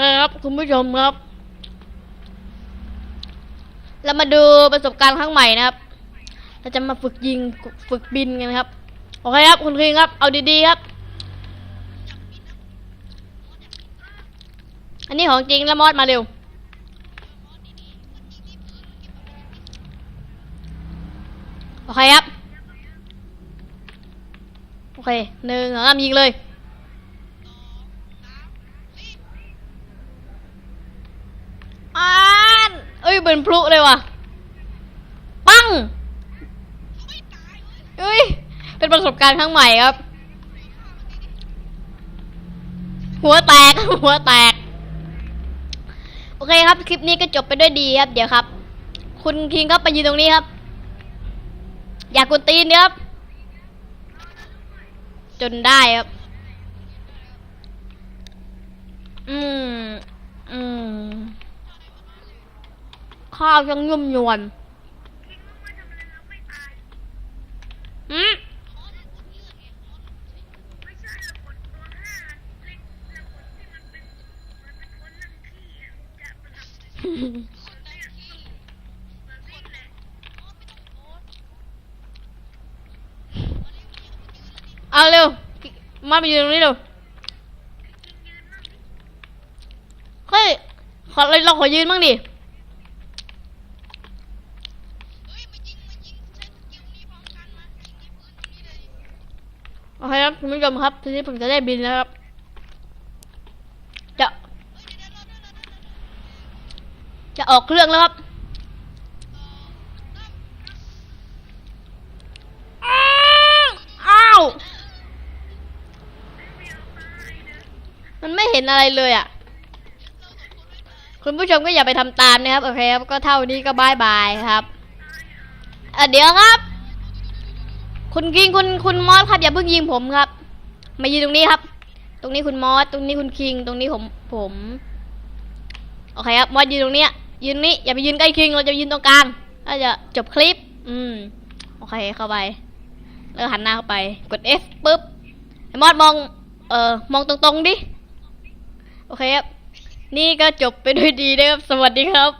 ครับคุณผู้ชมครับ เรามาดูประสบการณ์ครั้งใหม่นะครับ เราจะมาฝึกยิงฝึกบินกันครับ โอเคครับ คุณคิงครับ เอาดีๆครับ อันนี้ของจริงแล้วมอดมาเร็วโอเคครับ โอเคหนึ่งสองสามยิงเลย อ่าน เป็นพลุเลยว่ะ ปังเอ้ย เป็นประสบการณ์ครั้งใหม่ครับ หัวแตก หัวแตก โอเคครับ คลิปนี้ก็จบไปด้วยดีครับ เดี๋ยวครับ คุณคิงครับไปยืนตรงนี้ครับ อยากกดตีนเนี่ยครับ จนได้ครับ อืม อืม ข้าวยังยุ่มยวนอืมเอาเร็ว มาไปยืนตรงนี้เร็ว เฮ้ย ขอเราขอยืนบ้างดิ โอเคครับคุณผู้ชมครับทีนี้ผมจะได้บินแล้วครับ จะ จะออกเครื่องแล้วครับอ้าวอ้าวมันไม่เห็นอะไรเลยอะ คุณผู้ชมก็อย่าไปทำตามนะครับ โอเคครับ ก็เท่านี้ก็บายบายครับอะเดี๋ยวครับ คุณคิงคุณคุณมอสครับอย่าเพิ่งยิงผมครับ มายืนตรงนี้ครับ ตรงนี้คุณมอสตรงนี้คุณคิง ตรงนี้ผมผมโอเคครับมอสยืนตรงเนี้ยยืนนี้อย่าไปยืนใกล้คิงเราจะยืนตรงกลางเราจะจบคลิป อืมโอเคเข้าไปแล้วหันหน้าเข้าไป กด F ปุ๊บไอ้มอสมอง เอ่อมองตรงๆดิ โอเคครับ นี่ก็จบไปด้วยดีนะครับ สวัสดีครับ